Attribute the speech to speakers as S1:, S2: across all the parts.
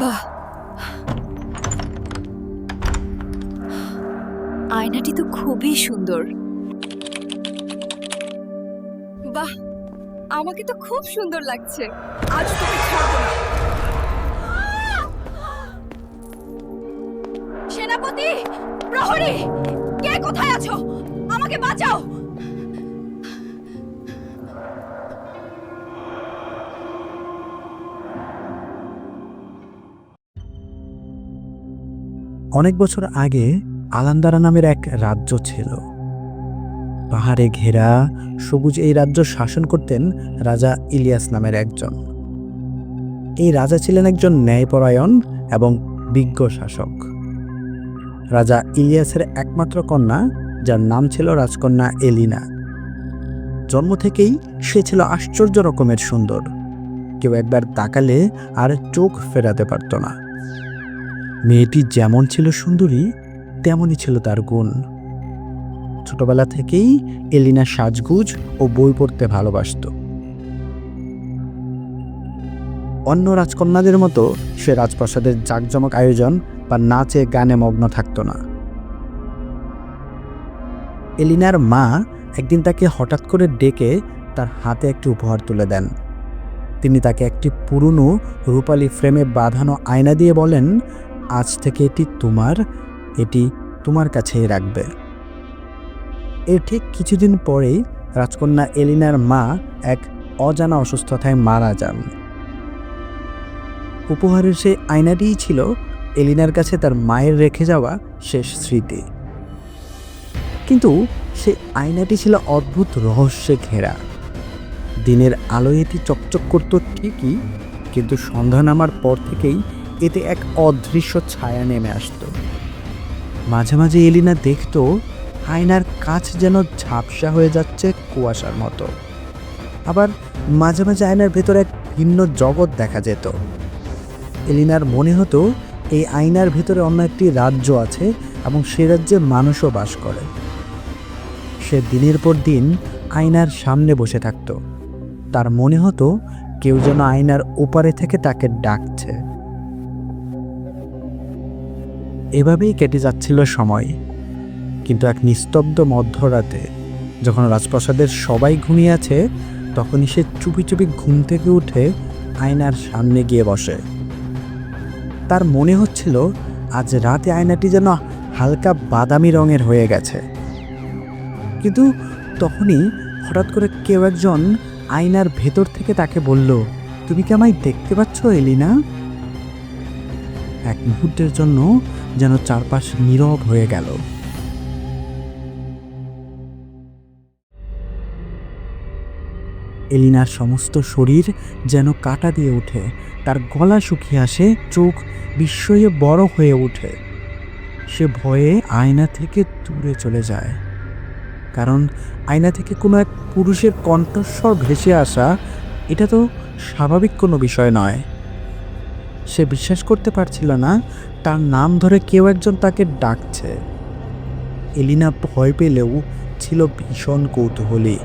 S1: বাহ। আয়নাটি তো খুবই সুন্দর। বাহ, আমাকে তো খুব সুন্দর লাগছে। আজ তোকে ছাড়বো না। সেনাপতি, প্রহরী, কে কোথায় আছো? আমাকে বাঁচাও।
S2: অনেক বছর আগে আলান্দারা নামের এক রাজ্য ছিল। পাহাড়ে ঘেরা সবুজ এই রাজ্য শাসন করতেন রাজা ইলিয়াস নামের একজন। এই রাজা ছিলেন একজন ন্যায়পরায়ণ এবং বিজ্ঞ শাসক। রাজা ইলিয়াসের একমাত্র কন্যা, যার নাম ছিল রাজকন্যা এলিনা। জন্ম থেকেই সে ছিল আশ্চর্য রকমের সুন্দর। কেউ একবার তাকালে আর চোখ ফেরাতে পারত না। মেয়েটি যেমন ছিল সুন্দরী, তেমনই ছিল তার গুণ। ছোটবেলা থেকেই এলিনা সাজগুজ ও বই পড়তে ভালোবাসত। অন্য রাজকন্যাদের মতো সে রাজপ্রাসাদের জাঁকজমক আয়োজন বা নাচে গানে মগ্ন থাকত না। এলিনার মা একদিন তাকে হঠাৎ করে ডেকে তার হাতে একটি উপহার তুলে দেন। তিনি তাকে একটি পুরনো রূপালী ফ্রেমে বাঁধানো আয়না দিয়ে বলেন আজ থেকে এটি তোমার এটি তোমার কাছেই রাখবে। এর ঠিক কিছুদিন পরেই রাজকন্যা এলিনার মা এক অজানা অসুস্থতায় মারা যান। উপহারের সেই আয়নাটিই ছিল এলিনার কাছে তার মায়ের রেখে যাওয়া শেষ স্মৃতি। কিন্তু সেই আয়নাটি ছিল অদ্ভুত রহস্যে ঘেরা। দিনের আলোয় এটি চকচক করত ঠিকই, কিন্তু সন্ধ্যা নামার পর থেকেই এতে এক অদৃশ্য ছায়া নেমে আসতো। মাঝে মাঝে এলিনা দেখতো, আয়নার কাছ যেন ঝাপসা হয়ে যাচ্ছে কুয়াশার মতো। আবার মাঝে মাঝে আয়নার ভেতরে এক ভিন্ন জগৎ দেখা যেত। এলিনার মনে হতো, এই আয়নার ভেতরে অন্য একটি রাজ্য আছে এবং সে রাজ্যে মানুষও বাস করে। সে দিনের পর দিন আয়নার সামনে বসে থাকত। তার মনে হতো, কেউ যেন আয়নার ওপারে থেকে তাকে ডাকছে। এভাবেই কেটে যাচ্ছিল সময়। কিন্তু এক নিস্তব্ধ মধ্যরাতে, যখন রাজপ্রাসাদের সবাই ঘুমিয়ে আছে, তখনই সে চুপি চুপি ঘুম থেকে উঠে আয়নার সামনে গিয়ে বসে। তার মনে হচ্ছিল, আজ রাতে আয়নাটি যেন হালকা বাদামি রঙের হয়ে গেছে। কিন্তু তখনই হঠাৎ করে কেউ একজন আয়নার ভেতর থেকে তাকে বলল, তুমি কি আমায় দেখতে পাচ্ছ, এলিনা? এক মুহূর্তের জন্য যেন চারপাশ নীরব হয়ে গেল। এলিনার সমস্ত শরীর যেন কাটা দিয়ে ওঠে, তার গলা শুকিয়ে আসে, চোখ বিস্ময়ে বড় হয়ে ওঠে। সে ভয়ে আয়না থেকে দূরে চলে যায়। কারণ আয়না থেকে কোনো এক পুরুষের কণ্ঠস্বর ভেসে আসা, এটা তো স্বাভাবিক কোনো বিষয় নয়। সে বিশ্বাস করতে পারছিল না তার নাম ধরে কেউ একজন তাকে ডাকছে। এলিনা ভয় পেলেও ছিল ভীষণ কৌতূহলী।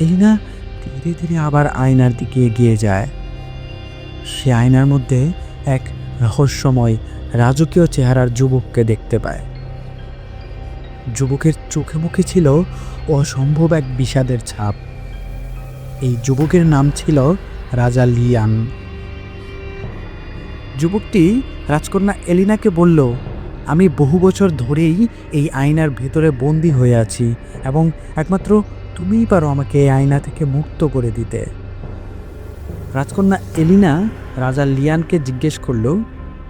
S2: এলিনা ধীরে ধীরে আবার আয়নার দিকে এগিয়ে যায়। সে আয়নার মধ্যে এক রহস্যময় রাজকীয় চেহারার যুবককে দেখতে পায়। যুবকের চোখে মুখে ছিল অসম্ভব এক বিষাদের ছাপ। এই যুবকের নাম ছিল রাজা লিয়ান যুবকটি রাজকন্যা এলিনাকে বলল, আমি বহু বছর ধরেই এই আয়নার ভেতরে বন্দি হয়ে আছি এবং একমাত্র তুমিই পারো আমাকে এই আয়না থেকে মুক্ত করে দিতে। রাজকন্যা এলিনা রাজা লিয়ানকে জিজ্ঞেস করল,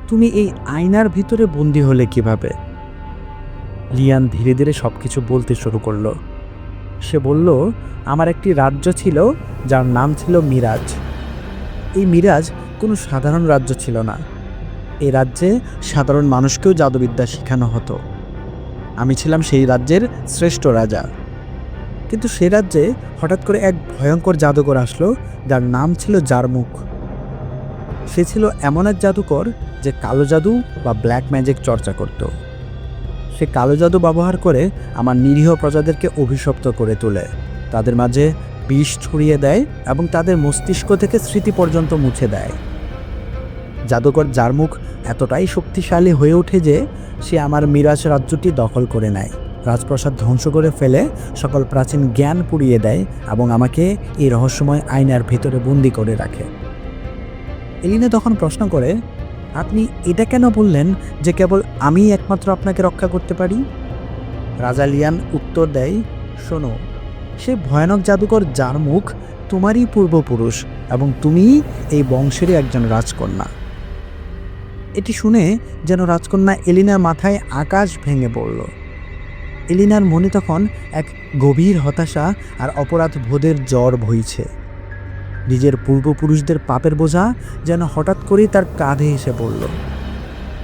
S2: তুমি এই আয়নার ভিতরে বন্দি হলে কীভাবে? লিয়ান ধীরে ধীরে সব কিছু বলতে শুরু করল। সে বলল, আমার একটি রাজ্য ছিল যার নাম ছিল মিরাজ। এই মিরাজ কোনো সাধারণ রাজ্য ছিল না। এই রাজ্যে সাধারণ মানুষকেও জাদুবিদ্যা শেখানো হতো। আমি ছিলাম সেই রাজ্যের শ্রেষ্ঠ রাজা। কিন্তু সে রাজ্যে হঠাৎ করে এক ভয়ঙ্কর জাদুকর আসলো, যার নাম ছিল জারমুখ। সে ছিল এমন এক জাদুকর যে কালো জাদু বা ব্ল্যাক ম্যাজিক চর্চা করত। সে কালো জাদু ব্যবহার করে আমার নিরীহ প্রজাদেরকে অভিশপ্ত করে তোলে। তাদের মাঝে বিষ ছড়িয়ে দেয় এবং তাদের মস্তিষ্ক থেকে স্মৃতি পর্যন্ত মুছে দেয়। জাদুকর জারমুখ এতটাই শক্তিশালী হয়ে ওঠে যে সে আমার মিরাজ রাজ্যটি দখল করে নেয়। রাজপ্রাসাদ ধ্বংস করে ফেলে সকল প্রাচীন জ্ঞান পুড়িয়ে দেয় এবং আমাকে এই রহস্যময় আয়নার ভিতরে বন্দি করে রাখে। এলিনা তখন প্রশ্ন করে, আপনি এটা কেন বললেন যে কেবল আমিই একমাত্র আপনাকে রক্ষা করতে পারি? রাজা লিয়ান উত্তর দেয়, শোনো, সে ভয়ানক জাদুকর যার মুখ তোমারই পূর্বপুরুষ এবং তুমি এই বংশেরই একজন রাজকন্যা। এটি শুনে যেন রাজকন্যা এলিনার মাথায় আকাশ ভেঙে পড়ল। এলিনার মনে তখন এক গভীর হতাশা আর অপরাধ বোধের জ্বর বইছে। নিজের পূর্বপুরুষদের পাপের বোঝা যেন হঠাৎ করেই তার কাঁধে এসে পড়ল।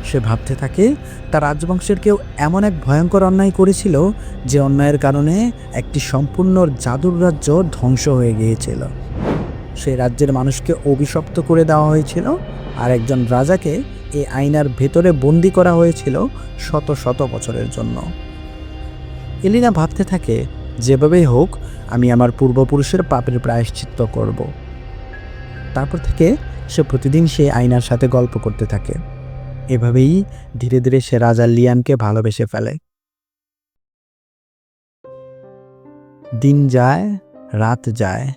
S2: সে ভাবতে থাকে তার রাজবংশের কেউ এমন এক ভয়ঙ্কর অন্যায় করেছিল যে অন্যায়ের কারণে একটি সম্পূর্ণ জাদুর রাজ্য ধ্বংস হয়ে গিয়েছিল। সেই রাজ্যের মানুষকে অভিশপ্ত করে দেওয়া হয়েছিল আর একজন রাজাকে এই আয়নার ভেতরে বন্দি করা হয়েছিল শত শত বছরের জন্য। এলিনা ভাবতে থাকে, যেভাবেই হোক, আমি আমার পূর্বপুরুষের পাপের প্রায়শ্চিত্ত করব। তারপর থেকে সে প্রতিদিন সে আয়নার সাথে গল্প করতে থাকে। এভাবেই ধীরে ধীরে সে রাজা লিয়ানকে ভালোবেসে ফেলে। দিন যায়, রাত যায়।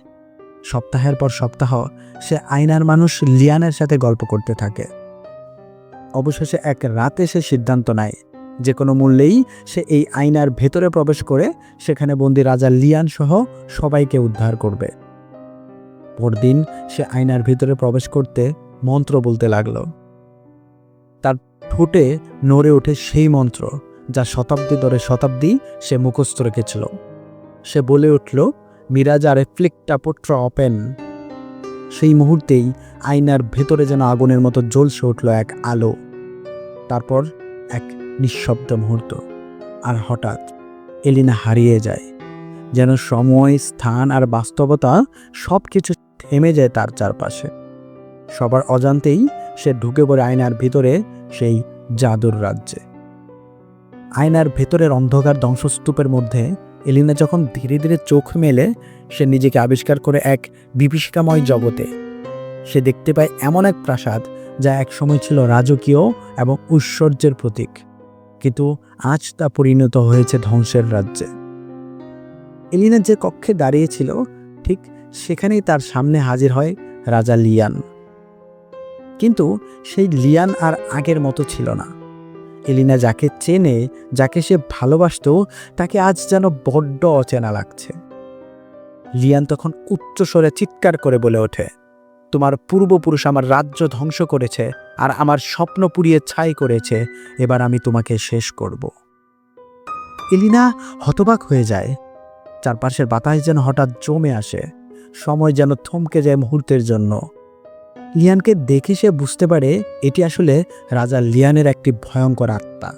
S2: সপ্তাহের পর সপ্তাহ সে আয়নার মানুষ লিয়ানের সাথে গল্প করতে থাকে। অবশেষে এক রাতে সে সিদ্ধান্ত নেয়। যে কোনো মূল্যেই সে এই আয়নার ভেতরে প্রবেশ করে সেখানে বন্দি রাজা লিয়ান সহ সবাইকে উদ্ধার করবে। পরদিন সে আয়নার ভিতরে প্রবেশ করতে মন্ত্র বলতে লাগল। তার ঠোঁটে নড়ে ওঠে সেই মন্ত্র, যা শতাব্দী ধরে শতাব্দী সে মুখস্থ রেখেছিল। সে বলে উঠল, মিরাজা রেফ্লেক্টা পুত্র অপেন। সেই মুহূর্তেই আয়নার ভেতরে যেন আগুনের মতো জ্বলসে উঠল এক আলো। তারপর এক নিঃশব্দ মুহূর্ত। আর হঠাৎ এলিনা হারিয়ে যায়, যেন সময়, স্থান আর বাস্তবতা সব কিছু থেমে যায় তার চারপাশে। সবার অজান্তেই সে ঢুকে পড়ে আয়নার ভিতরে সেই জাদুর রাজ্যে। আয়নার ভেতরের অন্ধকার ধ্বংসস্তূপের মধ্যে এলিনা যখন ধীরে ধীরে চোখ মেলে, সে নিজেকে আবিষ্কার করে এক বিভীষিকাময় জগতে সে দেখতে পায় এমন এক প্রাসাদ যা একসময় ছিল রাজকীয় এবং ঐশ্বর্যের প্রতীক, কিন্তু আজ তা পরিণত হয়েছে ধ্বংসের রাজ্যে। এলিনা যে কক্ষে দাঁড়িয়েছিল, ঠিক সেখানেই তার সামনে হাজির হয় রাজা লিয়ান। কিন্তু সেই লিয়ান আর আগের মতো ছিল না। এলিনা যাকে চেনে, যাকে সে ভালোবাসত, তাকে আজ যেন বড্ড অচেনা লাগছে। লিয়ান তখন উচ্চস্বরে চিৎকার করে বলে ওঠে তোমার পূর্বপুরুষ আমার রাজ্য ধ্বংস করেছে আর আমার স্বপ্ন পুড়িয়ে ছাই করেছে, এবার আমি তোমাকে শেষ করব। এলিনা হতবাক হয়ে যায়। চারপাশের বাতাস যেন হঠাৎ জমে আসে। সময় যেন থমকে যায় মুহূর্তের জন্য। লিয়ানকে দেখে সে বুঝতে পারে এটি আসলে রাজা লিয়ানের একটি ভয়ঙ্কর আত্মা।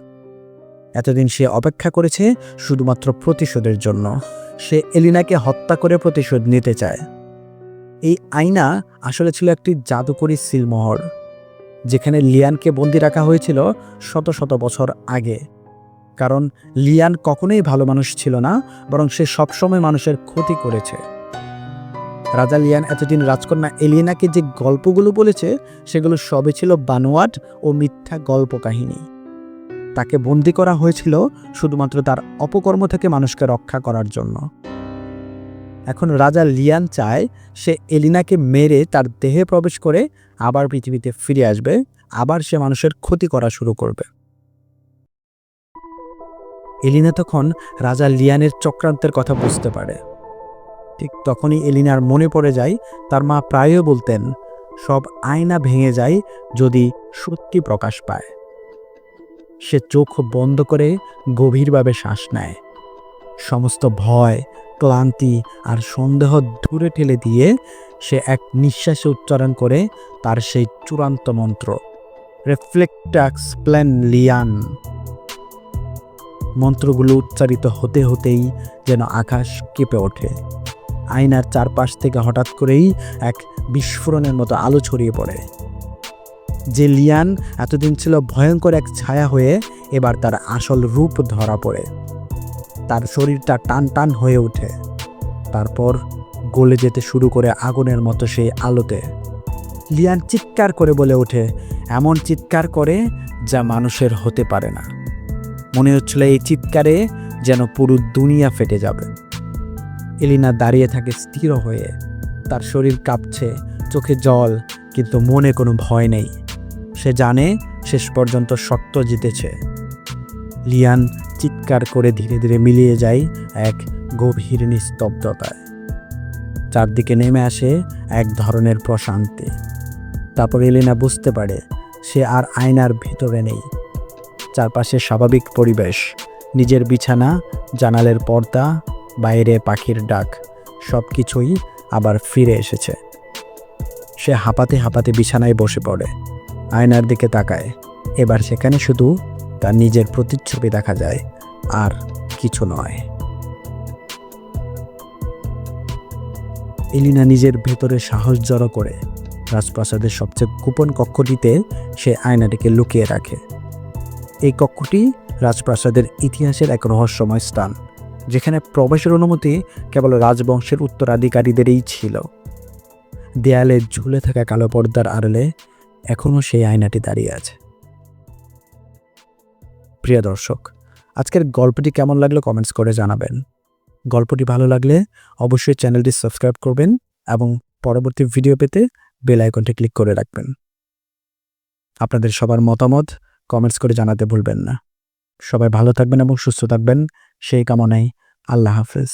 S2: এতদিন সে অপেক্ষা করেছে শুধুমাত্র প্রতিশোধের জন্য। সে এলিনাকে হত্যা করে প্রতিশোধ নিতে চায়। এই আয়না আসলে ছিল একটি জাদুকরী সিলমোহর, যেখানে লিয়ানকে বন্দি রাখা হয়েছিল শত শত বছর আগে। কারণ লিয়ান কখনোই ভালো মানুষ ছিল না, বরং সে সবসময় মানুষের ক্ষতি করেছে। রাজা লিয়ান এতদিন রাজকন্যা এলিনাকে যে গল্পগুলো বলেছে, সেগুলো সবই ছিল বানোয়াট ও মিথ্যা গল্প কাহিনী তাকে বন্দি করা হয়েছিল শুধুমাত্র তার অপকর্ম থেকে মানুষকে রক্ষা করার জন্য। এখন রাজা লিয়ান চায় সে এলিনাকে মেরে তার দেহে প্রবেশ করে আবার পৃথিবীতে ফিরে আসবে, আবার সে মানুষের ক্ষতি করা শুরু করবে। এলিনা তখন রাজা লিয়ানের চক্রান্তের কথা বুঝতে পারে। ঠিক তখনই এলিনার মনে পড়ে যায়, তার মা প্রায়ই বলতেন, সব আয়না ভেঙে যায় যদি সত্যি প্রকাশ পায়। সে চোখ বন্ধ করে গভীরভাবে শ্বাস নেয়। সমস্ত ভয় ক্লান্তি আর সন্দেহ দূরে ঠেলে দিয়ে সে এক নিঃশ্বাসে উচ্চারণ করে তার সেই চূড়ান্ত মন্ত্র রেফ্লেক্টাক্স প্ল্যান লিয়ান মন্ত্রগুলো উচ্চারিত হতে হতেই যেন আকাশ কেঁপে ওঠে। আয়নার চারপাশ থেকে হঠাৎ করেই এক বিস্ফোরণের মতো আলো ছড়িয়ে পড়ে। যে লিয়ান এতদিন ছিল ভয়ঙ্কর এক ছায়া হয়ে এবার তার আসল রূপ ধরা পড়ে। তার শরীরটা টান টান হয়ে ওঠে। তারপর গলে যেতে শুরু করে আগুনের মতো সেই আলোতে। লিয়ান চিৎকার করে বলে ওঠে, এমন চিৎকার করে যা মানুষের হতে পারে না। মনে হচ্ছিল এই চিৎকারে যেন পুরো দুনিয়া ফেটে যাবে। এলিনা দাঁড়িয়ে থাকে স্থির হয়ে। তার শরীর কাঁপছে, চোখে জল, কিন্তু মনে কোনো ভয় নেই। সে জানে শেষ পর্যন্ত সত্য জিতেছে। লিয়ান চিৎকার করে ধীরে ধীরে মিলিয়ে যায় এক গভীর নিস্তব্ধতায়। চারদিকে নেমে আসে এক ধরনের প্রশান্তি। তারপর এলিনা বুঝতে পারে সে আর আয়নার ভিতরে নেই। চারপাশে স্বাভাবিক পরিবেশ, নিজের বিছানা, জানালের পর্দা, বাইরে পাখির ডাক সব কিছুই আবার ফিরে এসেছে। সে হাঁপাতে হাঁপাতে বিছানায় বসে পড়ে। আয়নার দিকে তাকায়। এবার সেখানে শুধু তার নিজের প্রতিচ্ছবি দেখা যায়, আর কিছু নয়। এলিনা নিজের ভেতরে সাহস জড়ো করে রাজপ্রাসাদের সবচেয়ে গোপন কক্ষটিতে সে আয়নাটিকে লুকিয়ে রাখে। এই কক্ষটি রাজপ্রাসাদের ইতিহাসের এক রহস্যময় স্থান, যেখানে প্রবেশের অনুমতি কেবল রাজবংশের উত্তরাধিকারীদেরই ছিল। দেয়ালে ঝুলে থাকা কালো পর্দার আড়ালে এখনও সেই আয়নাটি দাঁড়িয়ে আছে। প্রিয় দর্শক, আজকের গল্পটি কেমন লাগল কমেন্টস করে জানাবেন। গল্পটি ভালো লাগলে অবশ্যই চ্যানেলটি সাবস্ক্রাইব করবেন এবং পরবর্তী ভিডিও পেতে বেল আইকনটি ক্লিক করে রাখবেন। আপনাদের সবার মতামত কমেন্টস করে জানাতে ভুলবেন না। সবাই ভালো থাকবেন এবং সুস্থ থাকবেন। সেই কামনাই আল্লাহ হাফেজ।